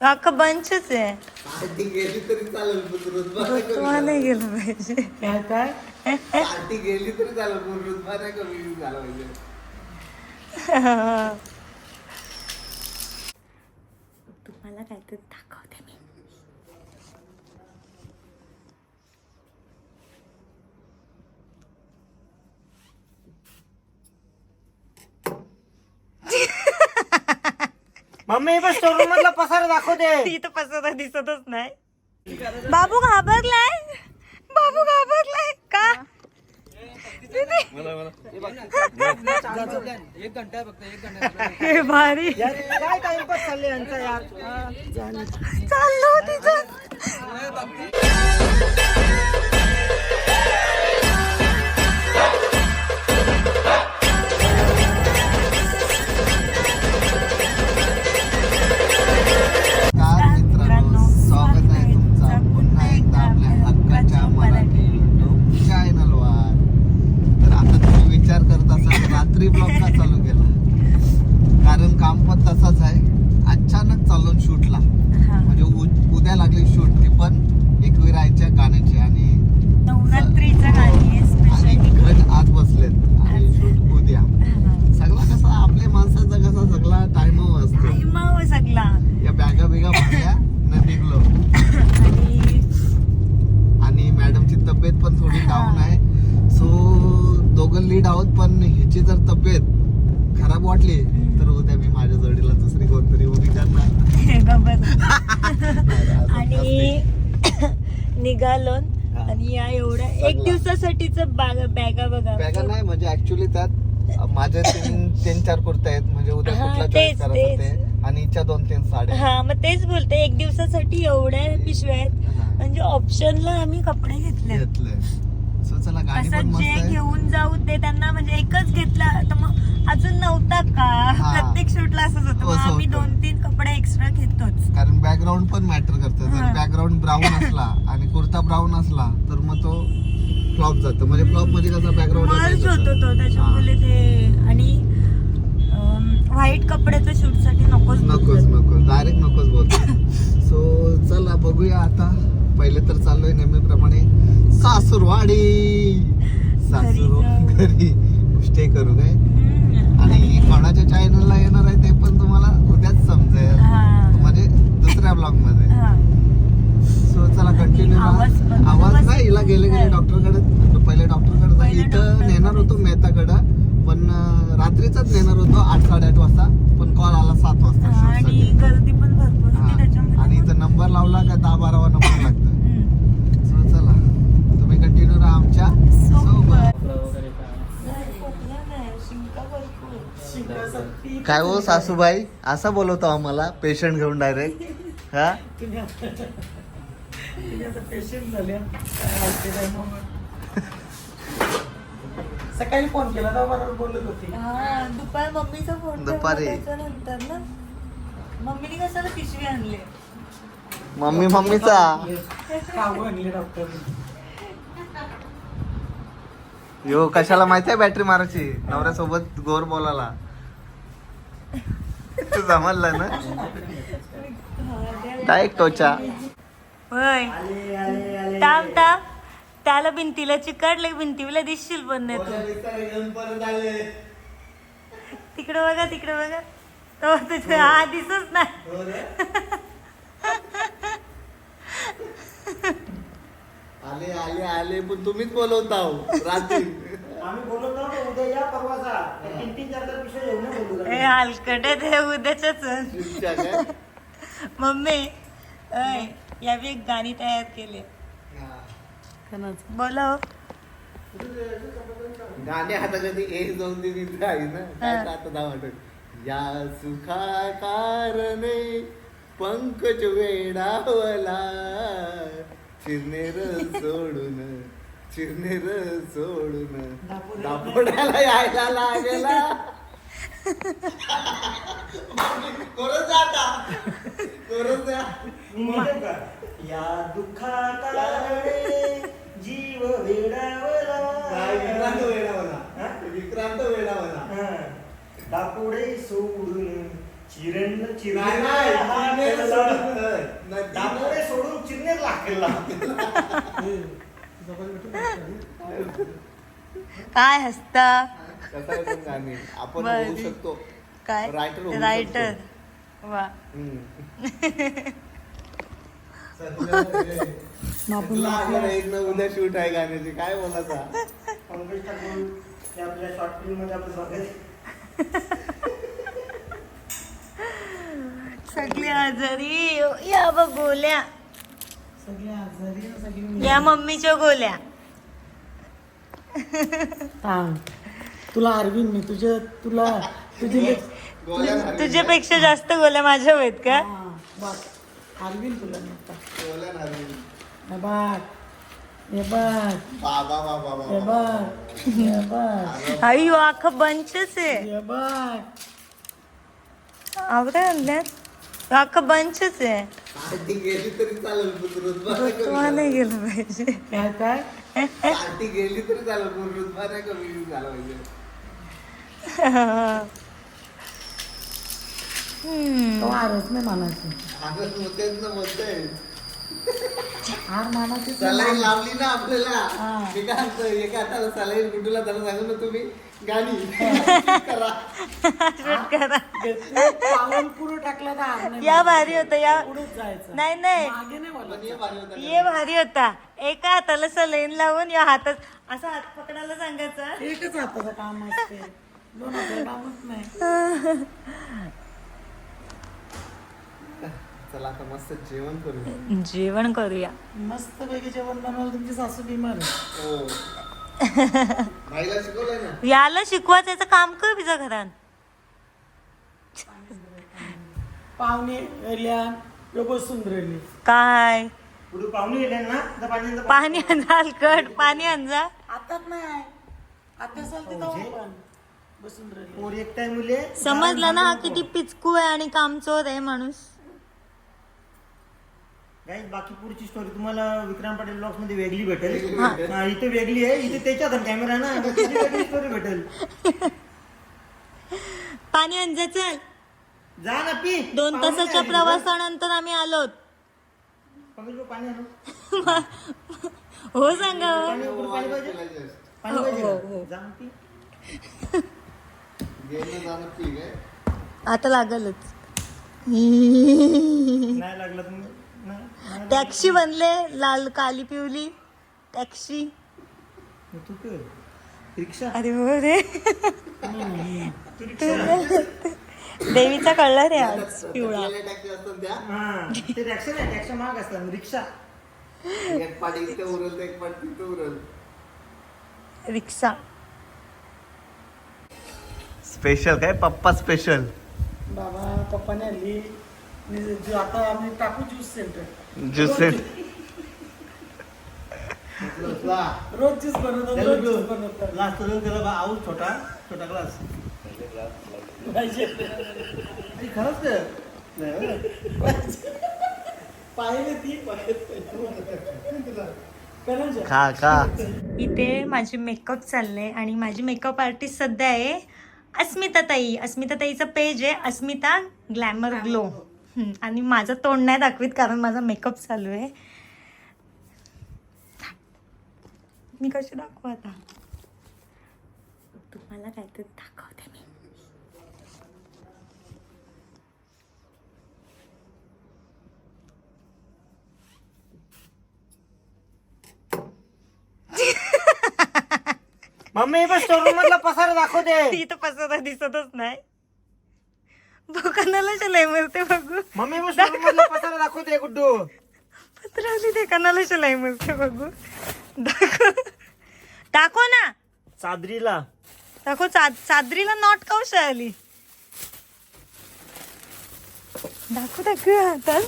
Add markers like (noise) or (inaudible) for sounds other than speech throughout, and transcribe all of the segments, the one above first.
अख्खा बंचच आहे. पार्टी गेली तरी चालेल पण कमी तुम्हाला नाही गेलं पाहिजे. काय काय झाला. पार्टी गेली तरी चालेल पण रुतबा नाही कमी झाला पाहिजे. तुम्हाला काहीतरी दाखवते मी. मम्मी बस स्टोरूम मधला पसारा दाखवते (laughs) इथं पसरा दिसतच नाही. बाबू घाबरलाय? बाबू घाबरलाय का? हे भारी. काय टाइमपास चालले यांचा यार चाललो तिथं. तसाच आहे अचानक चालून शूटला म्हणजे उ- उद्या लागली शूट ती पण एकविरायच्या गाण्याची आणि नवरात्रीचं गाणी आहे आणि स्पेशली घरी आत बसलेत आणि शूट उद्या सगळा कसा आपल्या माणसाचा कसा सगळा टाइम असतो सगळा या बॅगा बिगा भरल्या न निघलो आणि आणि मॅडमची तब्येत पण थोडी डाऊन आहे सो दोघं लीड आहोत पण ह्याची जर तब्येत खराब वाटली तर उद्या मी माझ्या जोडीला दुसरी कोणतरी उभी करणार गबर आणि निघालो हा. आणि या एवढ्या एक. दिवसासाठीच बॅगा बॅगा बघा. बॅगा नाही म्हणजे ऍक्च्युली त्यात माझ्या तीन तीन चार कुर्त्या आहेत. म्हणजे उद्या कुठला चॉईस करायचं तेच. ते आणि हिच्या दोन तीन साड्या हा मग तेच बोलते. एक दिवसासाठी एवढ्या पिशव्या आहेत. म्हणजे ऑप्शनला आम्ही कपडे घेतले. असं मस्त जे घेऊन जाऊ ते त्यांना म्हणजे एकच घेतला. तर मग अजून नव्हता का. प्रत्येक शूटला असंच होतं. आम्ही. दोन तीन कपडे एक्स्ट्रा घेतोच. कारण बॅकग्राऊंड पण मॅटर करतं. जर बॅकग्राऊंड ब्राऊन असला आणि कुर्ता ब्राऊन असला तर मग तो फ्लॉप जातो. म्हणजे फ्लॉप म्हणजे कसा बॅकग्राऊंड होतो तो त्याच्यामुळे ते आणि व्हाईट कपड्याचं शूटसाठी नकोच नकोच. नकोच. डायरेक्ट नकोच बोलतो सो चला बघूया आता. पहिले तर चाललोय नेहमीप्रमाणे सासूरवाडी. सासूर. घरी स्टे (laughs) करू काय. आणि कोणाच्या चॅनलला येणार आहे ते पण तुम्हाला उद्याच समजेल. म्हणजे दुसऱ्या ब्लॉगमध्ये. चला कंटिन्यू आवाज नाही हिला गेले गेले. डॉक्टरकडे. पहिले डॉक्टरकडे इथं. नेणार होतो मेहताकडं. पण रात्रीचाच नेणार होतो आठ साडेआठ वाजता. पण कॉल आला सात वाजता आणि साठी. गर्दी पण भरपूर. होती त्याच्यामुळे आणि इथं नंबर लावला का दहा बारावा नंबर लागतं. सो चला तुम्ही कंटिन्यू राहा आमच्या. काय? हो सासूबाई? असं बोलवतो आम्हाला. पेशंट घेऊन डायरेक्ट हा? (laughs) पेशंट (laughs) झाले सकाळी फोन केला तेव्हा बरोबर बोलत होती. हा, दुपार मम्मीचा फोन दुपारी. नंतर ना? मम्मीने कशाला पिशवी आणली? मम्मी मम्मीचा. आणले यो कशाला माहितीये बॅटरी मारायची? नवऱ्यासोबत गोर बोलायला. (laughs) जमलं ना? डायरेक्ट टोचा होय. आले आले आले. थांब थांब. त्याला भिंतीला चिकटले भिंतीला दिसशील पण नाही तू. तिकडे बघा तिकडे बघा. तो तुझं हा. दिसच नाही. आले आले आले पण तुम्हीच बोलवता हो, रात्री. आम्ही बोलत नव्हतो उद्या या परवाचा. तीन तीन चार चार विषय हे हलकटे ते काय? मम्मी अय या बी एक गाणी तयार केले. बोला हो. गाणे आता कधी एक दोन इथे आहे ना. आता दहा वाटत. या सुखा कारणे पंकज वेडावला. चिरनेर सोडून चिरनेर सोडून दापोड्याला यायला लागला. (laughs) कोरच जाता? कोरच जा? मी म्हणतो का या दुःखा कारणे जीव वेडावला. विक्रांत वेडावला? हा? विक्रांत वेडावला. हा. दापोडे सोडून चिरण नाही, चिरणे सोडून. लाव. नाही, दापोडे सोडून चिरणे लागेल. काय हसता? कसं आहे पण गाणी? आपण बरं. होऊ शकतो. काय? Writer होऊ रायटर वा. एक ना उद्या शूट आहे गाण्याची. काय बोलायचा? काँग्रेस ठाकूर. हे आपल्या शॉर्ट फिल्ममध्ये आपलं स्वागत. सगळी आजारी. या बघ गोल्या. सगळे आजारी ना सगळी या मम्मीच्या गोल्या. थांब. तुला अरविंद मी तुझ्या तुला तुझे तुझ्यापेक्षा जास्त गोल्या माझ्या आहेत का? हा, अरविंद तुला नुसता गोळ्या घालून. हे बघ हे बघ बाबा बाबा हे बाबा बघ हे बघ अयो अख्खं बंचच आहे हे बघ आवडे आणल्यात अख्खं बंचच आहे पार्टी गेली तरी चालेल पुत्रुत तुम्हाला नाही गेलं पाहिजे काय काय पार्टी गेली तरी चालेल पुत्रुत नाही कमी झाला पाहिजे. तो हारच नाही मानायचं आता तेच ना बोलतोय हार मानायची सलाईन लावली ना आपल्याला. हा. मी काय म्हणतो एका हाताला सलाईन कुठूला त्याला सांगू ना तुम्ही? गाणी. (laughs) करा. शूट करा. पाऊल पुरं टाकला तर हार नाही या भारी होतं या पुढेच जायचं. नाही नाही. मागे नाही बोलायचं. पण हे भारी होतं ये भारी होता. एका हाताला सलेन लावून या हातात असा हात पकडायला सांगायचा. एकच हाताचं काम असते दोन नाही. (laughs) चला आता मस्त जेवण करू जेवण करूया. मस्त पैकी जेवण बनवलं तुमची सासू बिमार आहे. हो. बाईला शिकवलंय ना. याला शिकवायचं काम कर तुझ्या घरात. पाहुणे लोक सुंदरली काय? पाहुणे ना? पाणी आणजा हलकट पाणी आणजा. आताच नाही. आता चालते बसून राहिली समजलं ना हा किती पिचकू आहे आणि कामचोर आहे माणूस. गाईज बाकी पुढची स्टोरी तुम्हाला विक्रांत पाटील ब्लॉग्समध्ये वेगळी भेटेल. हा, इथे वेगळी आहे इथे त्याच्यात कॅमेरा ना वेगळी स्टोरी भेटेल. (laughs) पाणी आणजा चल. जा ना पी. दोन पाहुणे तासाच्या आले. प्रवासानंतर आम्ही आलो पंकज भाऊ, पाणी आणू. (laughs) हो सांगा. पाणी उकळून पाणी पाहिजे? पाणी हो, पाहिजे हो, का? हो. जा ना पी. गेलं जाणं ठीक आहे आता लागलच. नाही लागलं नाही टॅक्सी बनले लाल काली पिवली टॅक्सी. तू रिक्षा. अरे हो रे. देवीचा कळला रे आज पिवळा टॅक्सी टॅक्सी असतात त्या हा. ते रिक्षा नाही रिक्षा महाग असतात. रिक्षा. एक पाठ इथे उरल तर एक पाठ तिथे उरल. रिक्षा. स्पेशल काय? पप्पा स्पेशल बाबा पप्पाने आणली. आणि जो आता आम्ही टाकू ज्यूस सेंटर ज्यूस रोज ज्यूस बनवतो रोज ज्यूस बनवतो ग्लास तर त्याला बा- आऊस छोटा छोटा ग्लास खरंच. पाहिले ती पाहिजे खा खा इथे माझे मेकअप चालले आणि माझी मेकअप आर्टिस्ट सध्या आहे अस्मिता ताई अस्मिता ताईचं पेज आहे अस्मिता ग्लॅमर ग्लो आणि माझं तोंड नाही दाखवीत कारण माझा मेकअप चालू आहे. मी कशी दाखवू आता? तुम्हाला काहीतरी दाखवते मी. मम्मी पण स्टोर मधला पसारा दाखवते. इथं पसरा दिसतच नाही. दुकानाला शिलाई मिळते बघू. मम्मी मधला पसारा दाखवते गुड्डू. पत्रावली ते कणाला शिलाई मिळते बघू. दाखव. दाखव ना. चादरीला. दाखव चाद चादरीला नॉट कौश आली दाखव दाखव हातात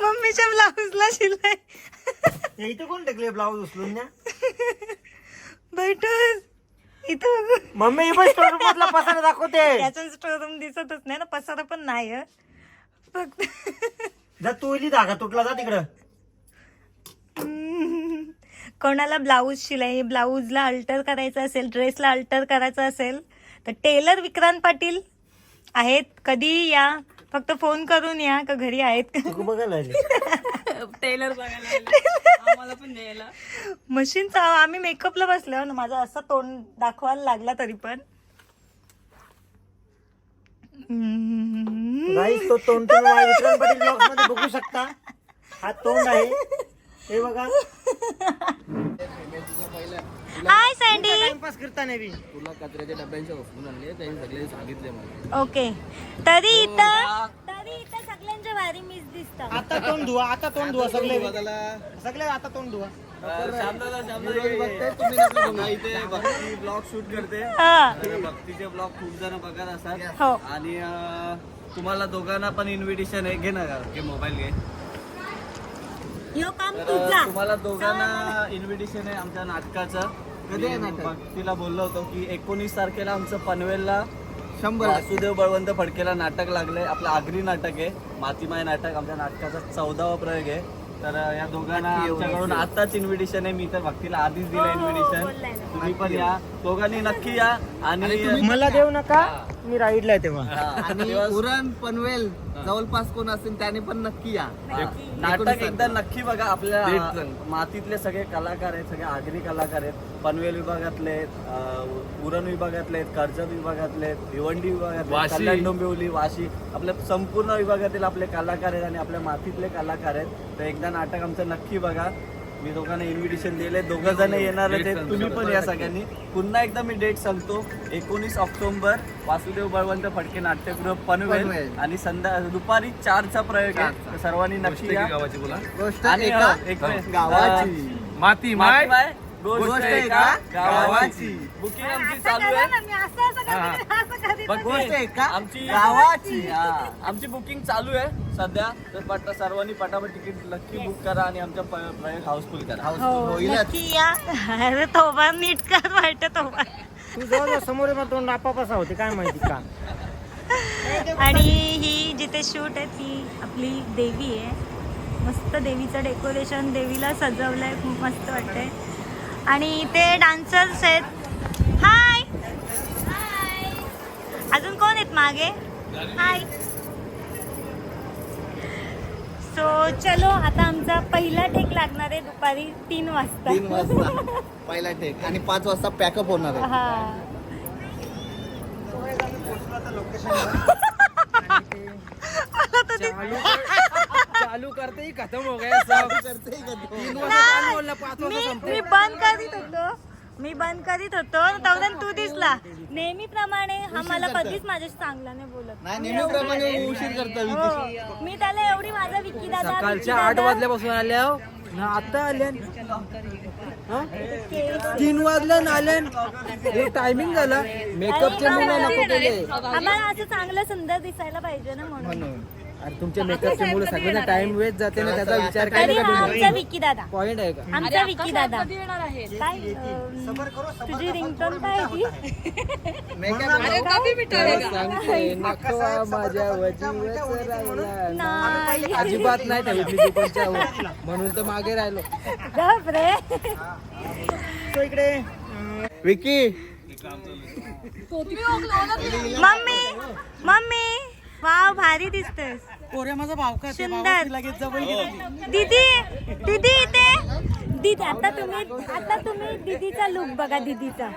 मम्मीच्या ब्लाऊजला शिलाई. इथे कोण टेकले ब्लाऊज उचलून ना बैठस इथं मम्मी पण स्टोर रूम मधला पसारा दाखवते. (laughs) याच्यात स्टोरूम दिसतच नाही ना पसारा पण नाही हं. फक्त जा तू इली धागा तुटला जा तिकडं. (laughs) कोणाला ब्लाऊज शिलाई ब्लाऊजला अल्टर करायचं असेल ड्रेसला अल्टर करायचं असेल तर टेलर विक्रांत पाटील आहेत. कधी या? फक्त फोन करून या का घरी आहेत? तू बघायला आली. टेलर बघायला (laughs) मशीनचा आम्ही मेकअपला बसलो ना माझा असं तोंड दाखवायला लागला तरी पण. तो तोंड तुम्ही माझ्या विक्रांत पाटील ब्लॉगमध्ये बघू शकता. हा तोंड आहे. हे बघा. हाय सँडी टाइमपास करताना बी तुला कचऱ्याच्या डब्यांचे वस्तू आणले त्यांनी सगळे सांगितले मला. ओके तरी इथं तरी इथं सगळ्यांच्या भारी मिस दिसतात आता तोंड धुवा आता तोंड धुवा सगळे सगळे आता तोंड धुवा. ब्लॉग शूट करते. हा. तर भक्तीचे ब्लॉग खूप जण बघत असतात. हो. आणि अं, तुम्हाला दोघांना पण इन्व्हिटेशन आहे. घे ना घे मोबाईल घे. यो काम तर तुझा तुम्हाला दोघांना इन्व्हिटेशन आहे आमच्या नाटकाचं. कधी आहे नाटक? भक्तीला बोललो होतो की एकोणीस तारखेला आमचं पनवेलला शंभर. वासुदेव बळवंत फडकेला नाटक लागलंय. आपलं आगरी नाटक आहे. मातीमाय नाटक. आमच्या नाटकाचा चौदावा प्रयोग आहे. तर या दोघांना आमच्याकडून आताच इन्व्हिटेशन आहे. मी तर भक्तीला आधीच दिलं हो, हो, इन्व्हिटेशन ना. तुम्ही पण या. दोघांनी नक्की या. आणि मला देऊ नका? मी राईडला आहे तेव्हा. हा, आणि उरण पनवेल जवळपास कोण असेल त्याने पण नक्की या. नाटक एकदा नक्की बघा आपल्या मातीतले सगळे कलाकार आहेत सगळे आगरी कलाकार आहेत. पनवेल विभागातले आहेत, उरण विभागातले आहेत कर्जत विभागातले आहेत भिवंडी विभागातले कल्याण डोंबिवली वाशी. आपल्या संपूर्ण विभागातील आपले कलाकार आहेत आणि आपल्या मातीतले कलाकार आहेत. तर एकदा नाटक आमचं नक्की बघा. मी दोघांना इन्व्हिटेशन दिले. दोघं जण येणार आहेत. तुम्ही पण या सगळ्यांनी. पुन्हा एकदा मी डेट सांगतो. एकोणीस ऑक्टोबर वासुदेव बळवंत फडके नाट्यगृह पनवेल. आणि संध्या दुपारी चारचा प्रयोग आहे. तर सर्वांनी नक्की या. गोष्ट आणि एका एक मिनिट. गावाची. माती माय. गोष्ट एका एका गावाची. बुकिंग आमची चालू आहे. बघ, गोष्ट एका आमची गावाची. हा, आमची बुकिंग चालू आहे सध्या. तर पट सर्वांनी पटापट तिकीट नक्की बुक करा आणि प- प्रयोग हाऊसफुल करा. हो होईलच. नक्की या. अरे तोबा नीट कर वाटत तू जवळ समोर मग तोंड आपापसा होते काय माहिती का? आणि ही जिथे शूट आहे ती आपली देवी आहे. मस्त देवीचं डेकोरेशन देवीला सजवलंय खूप मस्त वाटतंय. आणि इथे डान्सर्स आहेत. हाय अजून कोण आहेत मागे? हाय सो चलो आता आमचा पहिला टेक लागणार आहे दुपारी तीन वाजता. तीन वाजता. पहिला टेक आणि पाच वाजता पॅकअप होणार आहे. हा. (laughs) तर ते- चालू करते ही खतम हो गया सब. मी मी बंद करीत होतो. मी बंद करीत होतो. तेवढ्यात तू दिसला. नेहमीप्रमाणे हा मला कधीच माझ्याशी चांगला नाही बोलत. नाही नेहमीप्रमाणे उशीर करता विकी. हो. मी त्याला एवढी माझा विक्की दादा सकाळच्या आठ दादा- वाजल्यापासून आल्या हो. ना आता आल्या. तीन वाजल्या ना आल्या हे टायमिंग झाला. मेकअपचे अरे मुलं नको केले. आम्हाला असं चांगलं सुंदर दिसायला पाहिजे ना म्हणून. अरे तुमच्या मेकअपचे मुलं सगळ्यांना टाइम वेस्ट जाते ना त्याचा विचार काय हा आमचा विक्की दादा. पॉइंट आहे का? आमचा विक्की दादा. काय अं, तुझी रिंगटोन काय (laughs) आहे ती सांगते नको माझ्या वजीवच राहिला. नाही. अजिबात नाही ठेवत (laughs) मी दीपनच्या वर. म्हणून तर मागे राहिलो. गप रे. तो इकडे. विकी. मम्मी मम्मी वाव भारी दिसतेस. पोऱ्या माझा भाव का? सुंदर लगेच जवळ दीदी दीदी इथे. दीदी आता तुम्ही आता तुम्ही दीदीचा लुक बघा दीदीचा.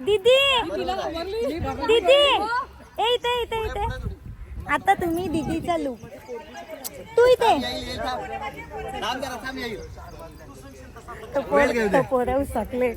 दीदी दीदी ए इथे इथे इथे. आता तुम्ही दीदीचा लुक तू इथे. तो पोर- तो उसकले.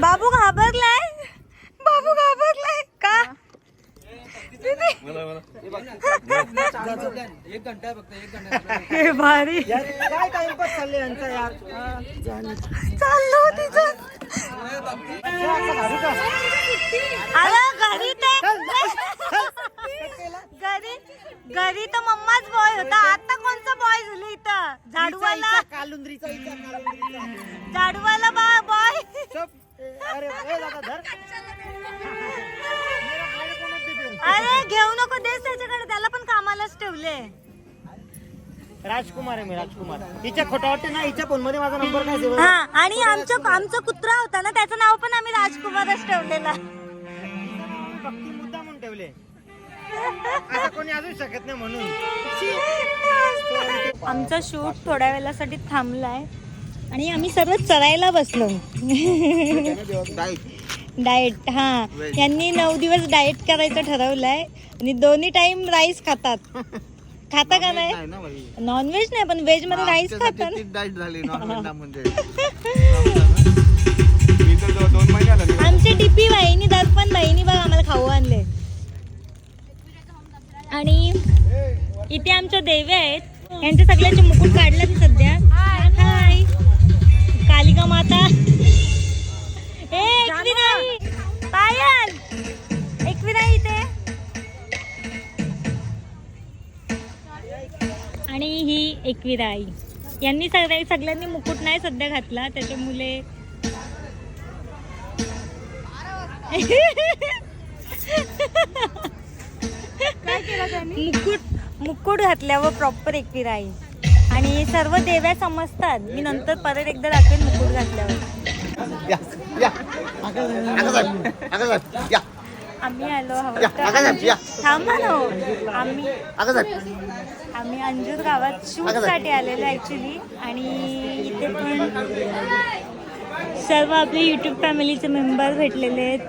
बाबू घाबरलाय? बाबू घाबरलाय. का? एक घंटा फक्त एक घंटा हे भारी. काय टाइमपास चालले यांचा यार चाललो तिथं. अरे घरी ते घरी घरी तर मम्माच बॉय होता. आता कोणता बॉय झालं इथं? झाडूवाला कालुंद्रीचा झाडूवाला बा बॉय अरे ए दादा धर. अरे घेऊ नको देस त्याच्याकडे. त्याला पण कामालाच ठेवले. राजकुमार आहे मी राजकुमार. हिच्या खोटा वाटते ना हिच्या फोनमध्ये माझा नंबर काय सेव हा आणि आमचं आमचा कुत्रा होता ना त्याचं नाव पण आम्ही राजकुमारच ठेवलेला. मुद्दा म्हणून ठेवले. आता कोणी असू शकत नाही म्हणून. आमचा शूट थोड्या वेळासाठी थांबलाय. आणि आम्ही सर्व चरायला बसलो. डाएट हा. यांनी नऊ दिवस डाएट करायचं ठरवलंय. आणि दोन्ही टाइम राईस खातात. खाता का नाही? नाही ना बाई. नॉनव्हेज नाही पण व्हेजमध्ये राईस खातात. म्हणजे. आमचे टिपी बहिणी दर्पण बहिणी बघ आम्हाला खाऊ आणले. आणि इथे आमच्या देवी आहेत. यांचे सगळ्यांचे मुकुट काढले मी सध्या. हाय कालिका माता. ए एकविराई पायल. एकविराई इथे. आणि ही एकविराई यांनी सगळ्या सगळ्यांनी मुकुट नाही सध्या घातला त्याच्या मुले. मुकुट मुकुट घातल्यावर प्रॉपर एकविराई आणि सर्व देव्या समजतात. मी नंतर परत एकदा दाखवेन मुकुट घातल्यावर. आम्ही आलो थांबा ना हो. आम्ही. आम्ही अंजूर गावात शूटसाठी आलेलो ऍक्च्युली आणि इथे पण सर्व आपले युट्यूब फॅमिलीचे मेंबर भेटलेले आहेत.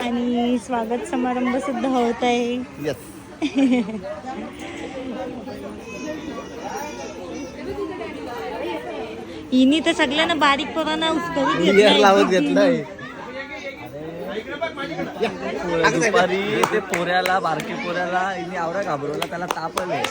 आणि स्वागत समारंभ सुद्धा होत आहे. (laughs) हिनी तर सगळ्यांना बारीक पोरांना घेतलंय. लावत घेतलंय. दुपारी ते पोऱ्याला बारके पोऱ्याला हिने आवडा घाबरवला त्याला ताप आले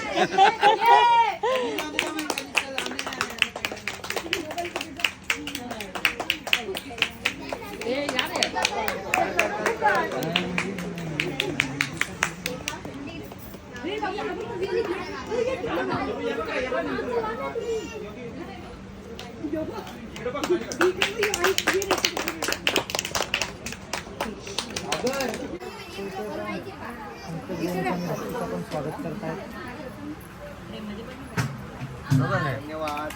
स्वागत करतायत धन्यवाद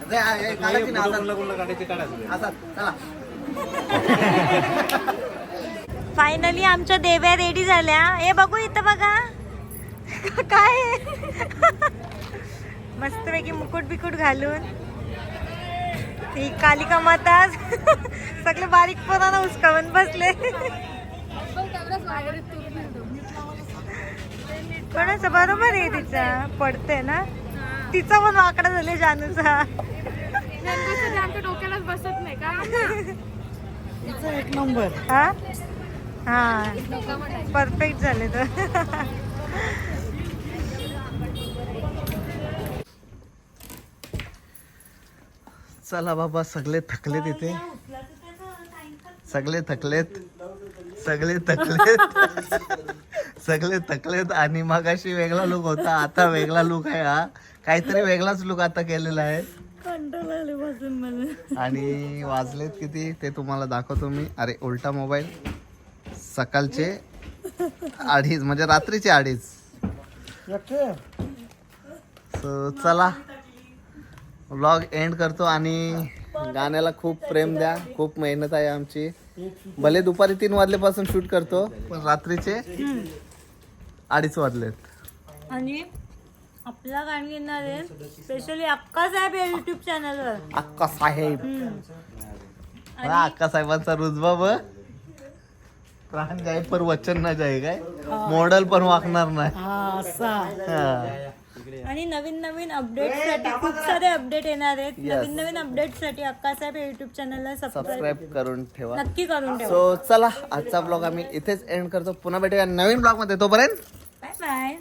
अरे, आ, हे काढायची ना, हातात. चला. फायनली आमच्या देव्या रेडी झाल्या. हे बघू इथं बघा. काय? मस्तपैकी मुकुट बिकुट घालून. ही कालिका माता सगळे बारीक पोरांना उचकावून बसले. कोणाचं बरोबर आहे तिचा. पडते ना? तिचा पण वाकडा झाले जानूचा. आमच्या डोक्यालाच बसत नाही का? तिचा एक नंबर. हा हा. परफेक्ट झाले तर. चला बाबा सगळे थकलेत इथे. सगळे थकलेत. सगळे थकलेत. सगळे थकलेत आणि मगाशी वेगळा लुक होता आता वेगळा लुक आहे हा. काहीतरी वेगळाच लुक आता केलेला आहे. आणि वाजलेत किती ते तुम्हाला दाखवतो मी. अरे उलटा मोबाईल सकाळचे अडीच म्हणजे रात्रीचे अडीच. चला. व्लॉग एंड करतो आणि गाण्याला खूप प्रेम द्या. खूप मेहनत आहे आमची. भले दुपारी तीन वाजल्यापासून शूट करतो पण रात्रीचे अडीच वाजलेत. आणि आपला गाणी येणार आहे स्पेशली अक्का साहेब या युट्यूब चॅनलवर अक्का साहेब. हा, अक्का साहेबांचा रुजबा ब प्राण जाय पर वचन ना जाय काय? मॉडेल पण वागणार नाही. हा असा. आणि नवीन नवीन अपडेटसाठी खूप सारे अपडेट येणार आहेत. नवीन नवीन अपडेटसाठी अक्का साहेब युट्यूब चॅनलला सबस्क्राईब सबस्क्राईब करून ठेवा. नक्की करून ठेवा. सो चला आजचा ब्लॉग आम्ही इथेच एंड करतो. पुन्हा भेटूया नवीन ब्लॉगमध्ये. तोपर्यंत बाय बाय